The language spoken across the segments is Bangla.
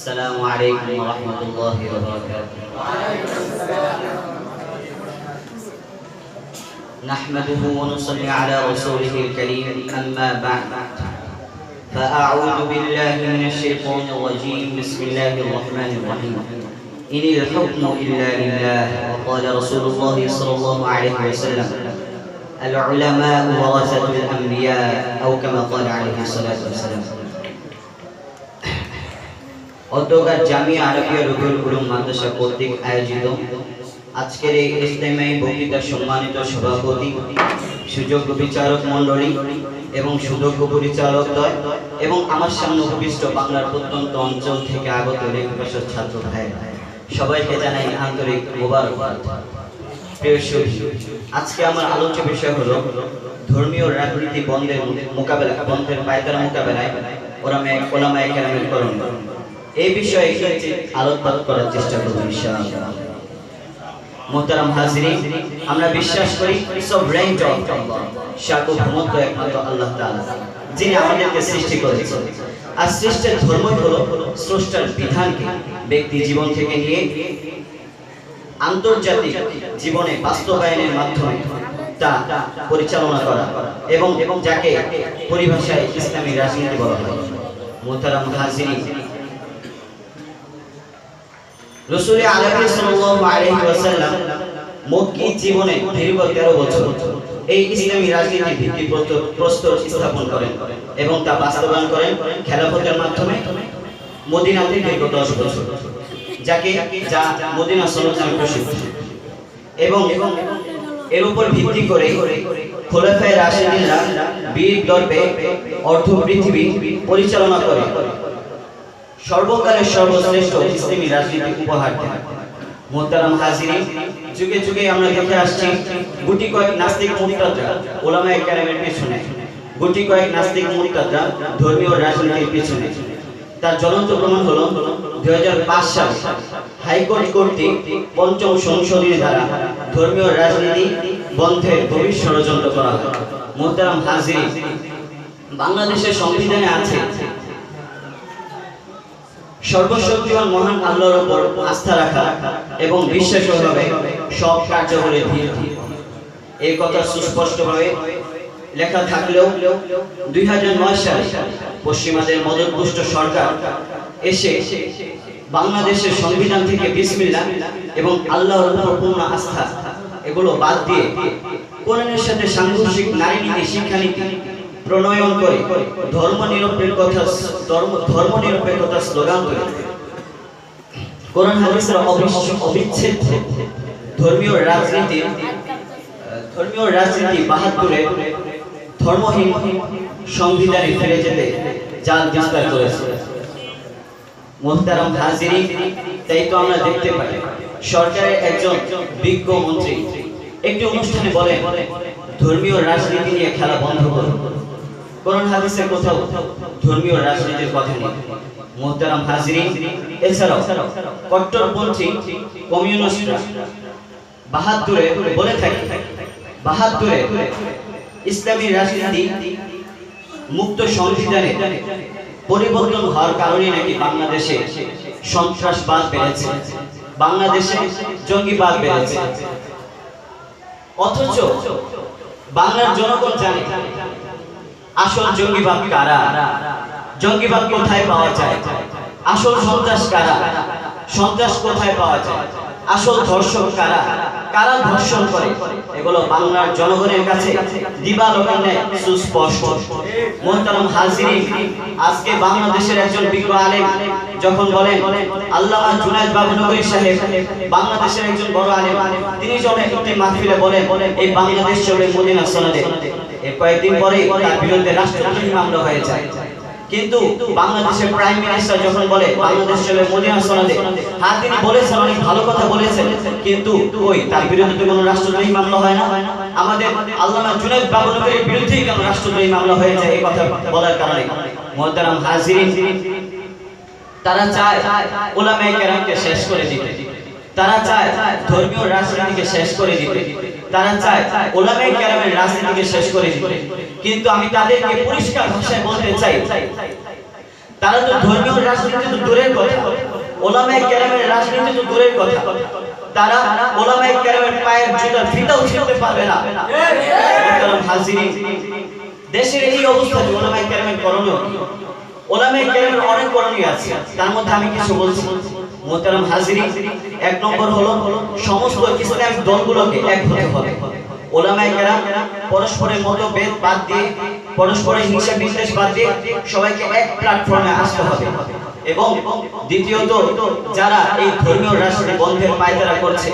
السلام عليكم ورحمة الله وبركاته. نحمده ونصلي على رسوله الكريم أما بعد. فأعوذ بالله من الشيطان الرجيم. بسم الله الرحمن الرحيم. إن الحكم إلا لله وقال رسول الله صلى الله عليه وسلم العلماء ورثة الأنبياء أو كما قال عليه الصلاة والسلام. অধ্যকার জামিয়া আরবিয়া রুহুল উলুম মাদ্রাসা কর্তৃক আয়োজিত আজকের এই ইসলামী বক্তৃতার সম্মানিত সভাপতি, সুযোগ্য বিচারক মণ্ডলী এবং সুযোগ্য পরিচালকদ্বয় এবং আমার সামনে উপবিষ্ট বাংলার প্রত্যন্ত অঞ্চল থেকে আগত রেখবাসর ছাত্র ভাই। সবাইকে জানাই আন্তরিক মোবারকবাদ। প্রিয় আজকে আমার আলোচ্য বিষয় হলো ধর্মীয় রাজনীতি বন্ধের মোকাবেলা, বন্ধের পায়তারা মোকাবেলায় ওরামে, ওলামায়ে কেরামের করণ। এই বিষয়ে আলোকপাত করার চেষ্টা করব মোহতারাম হাজিরিন, আমরা বিশ্বাস করি সব একমাত্র আল্লাহ যিনি আমাদেরকে সৃষ্টি করেছেন। আর সৃষ্টের ধর্ম হলো স্রষ্টার বিধানকে, ব্যক্তি জীবন থেকে নিয়ে আন্তর্জাতিক জীবনে বাস্তবায়নের মাধ্যমে তা পরিচালনা করা এবং এবং যাকে পরিভাষায় ইসলামী রাজনীতি বলা হয়। মোহতারাম হাজিরিন রসুল আলমী ওয়াসাল্লাম মক্কি জীবনে দীর্ঘ 13 বছর এই ইসলামী রাজনীতি ভিত্তি প্রস্তর স্থাপন করেন এবং তা বাস্তবায়ন করেন খেলাফতের মাধ্যমে মদিনাতে দীর্ঘ 10 বছর, যাকে যা মদিনা সনদ নামে প্রসিদ্ধ। এবং এর উপর ভিত্তি করে খোলাফায়ে রাশিদিনরা বীর দর্পে অর্ধ পৃথিবী পরিচালনা করে। সর্বকালের সর্বশ্রেষ্ঠ ইসলামী রাজনীতি উপহার দেন। মোহতারাম হাজিরিন যুগে যুগে আমরা দেখে আসছি গুটি কয়েক নাস্তিক মুরতাদরা ওলামায়ে কেরামের পিছনে। গুটি কয়েক নাস্তিক মুরতাদরা ধর্মীয় রাজনীতির পিছনে। তার জ্বলন্ত প্রমাণ হলো দুই সালে হাইকোর্ট কর্তৃক পঞ্চম সংশোধনী দ্বারা ধর্মীয় রাজনীতি বন্ধের গভীর ষড়যন্ত্র করা হয়। মোহতারাম হাজিরিন বাংলাদেশের সংবিধানে আছে সর্বশক্তিমান মহান আল্লাহর উপর আস্থা রাখা এবং বিশ্বাস হবে সব কার্যকরের ভিড় এই কথা সুস্পষ্টভাবে লেখা থাকলেও দুই সালে পশ্চিমাদের মদতপুষ্ট সরকার এসে বাংলাদেশের সংবিধান থেকে বিসমিল্লাহ এবং আল্লাহর উপর পূর্ণ আস্থা এগুলো বাদ দিয়ে কোরআনের সাথে সাংঘর্ষিক নারী নীতি শিক্ষানীতি প্রণয়ন করে ধর্ম নিরপেক্ষতা ধর্ম ধর্ম নিরপেক্ষতা স্লোগান করে। কোরআন হাদিসের অবিচ্ছেদ ধর্মীয় রাজনীতি ধর্মীয় রাজনীতি বাহাত্তরে ধর্মহীন সংবিধানে ফিরে যেতে জাল বিস্তার করেছে। মোহতারাম হাজিরি তাই তো আমরা দেখতে পাই সরকারের একজন বিজ্ঞ মন্ত্রী একটি অনুষ্ঠানে বলেন ধর্মীয় রাজনীতি নিয়ে খেলা বন্ধ করুন কোরআন হাদিসের কোথাও ধর্মীয় রাজনীতির কথা নেই। মোহতারাম হাজিরি, এছাড়াও কট্টরপন্থী কমিউনিস্টরা বাহাত্তরে বলে থাকে, বাহাত্তরে ইসলামী রাজনীতি মুক্ত সংবিধানে পরিবর্তন হওয়ার কারণে নাকি বাংলাদেশে সন্ত্রাসবাদ বেড়েছে, বাংলাদেশে জঙ্গিবাদ বেড়েছে। অথচ বাংলার জনগণ জানে আসল জঙ্গিবাদ কারা? জঙ্গিবাদ কোথায় পাওয়া যায়? আসল সন্ত্রাস কারা? সন্ত্রাস কোথায় পাওয়া যায়? আসল ধর্ষক কারা? কারা ধর্ষণ করে? এগুলো বাংলার জনগণের কাছে দিবালোকানে সুস্পষ্ট। মোহতারাম হাজিরিন, আজকে বাংলাদেশের একজন বিজ্ঞ আলেম যখন বলেন, আল্লামা জুনায়েদ বাবুনগরী সাহেব, বাংলাদেশের একজন বড় আলেম, তিনি যখন একটি মাহফিলে বলেন, এই বাংলাদেশ চলে মদিনা সনদে। এর কয়েকদিন পরেই তার বিরুদ্ধে রাষ্ট্রদ্রোহী মামলা হয়ে যায়। কিন্তু বাংলাদেশের প্রাইম মিনিস্টার যখন বলে, বাংলাদেশ চলে মদিনা সনদে হ্যাঁ তিনি বলেছেন, অনেক ভালো কথা বলেছেন। কিন্তু ওই, তার বিরুদ্ধে তো কোনো রাষ্ট্রদ্রোহী মামলা হয় না। আমাদের আল্লামা জুনাইদ বাবুনগরের বিরুদ্ধেই কেন রাষ্ট্রদ্রোহী মামলা হয়ে যায় এই কথা বলার কারণে। মোহতারাম হাজিরিন, তারা চায় ওলামায়ে কেরামকে শেষ করে দিতে। তারা চায় ধর্মীয় রাজনীতিকে শেষ করে দিতে। তারা চায় ওলামায়ে কেরামের রাজনীতিকে শেষ করে দিতে। কিন্তু আমি তাদেরকে পরিষ্কার ভাষায় বলতে চাই, তারা তো ধর্মীয় রাজনীতি তো দূরের কথা। ওলামায়ে কেরামের রাজনীতি তো দূরের কথা। তারা ওলামায়ে কেরামের পায়ের জুতার ফিতাও ছিঁড়তে পারবে না। দেশের এই অবস্থা ওলামায়ে কেরামের করণীয় কি? ওলামায়ে কেরামের অনেক করণীয় আছে। তার মধ্যে আমি কিছু বলছি। মোহতারাম হাজিরি, এক নম্বর হলো সমস্ত ইসলাম দলগুলোকে এক হতে হবে। হবে। এবং দ্বিতীয়ত, যারা এই ধর্মীয় রাষ্ট্রের বন্ধের পায়তারা করছে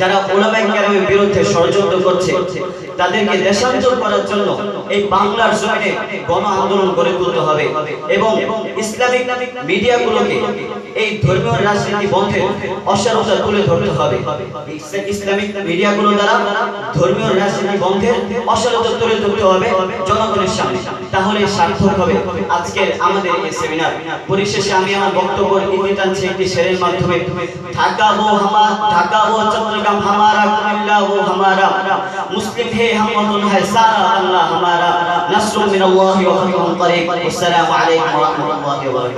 যারা ওলামাই কেরামের বিরুদ্ধে ষড়যন্ত্র করছে, তাদেরকে দেশান্তর করার জন্য এই বাংলার জমিনে গণ আন্দোলন গড়ে তুলতে হবে এবং ইসলামিক মিডিয়াগুলোকে এই ধর্মীয় রাজনীতি বন্ধে অসারতা তুলে ধরতে হবে। ইসলামিক মিডিয়াগুলো দ্বারা ধর্মীয় রাজনীতি বন্ধে অসারতা তুলে ধরতে হবে জনগণের সামনে। তাহলে সার্থক হবে আজকের আমাদের এই সেমিনার পরিশেষে আমি আমার বক্তব্য ইতি টানছি একটি শেরের মাধ্যমে। ঢাকা ও হামা ঢাকা ও চন্দ্র کلام ہمارا اللہ وہ ہمارا۔ مسلم ہے ہم وطن ہے سارا اللہ ہمارا۔ نصر من اللہ و فتح قریب السلام علیکم ورحمۃ اللہ وبرکاتہ۔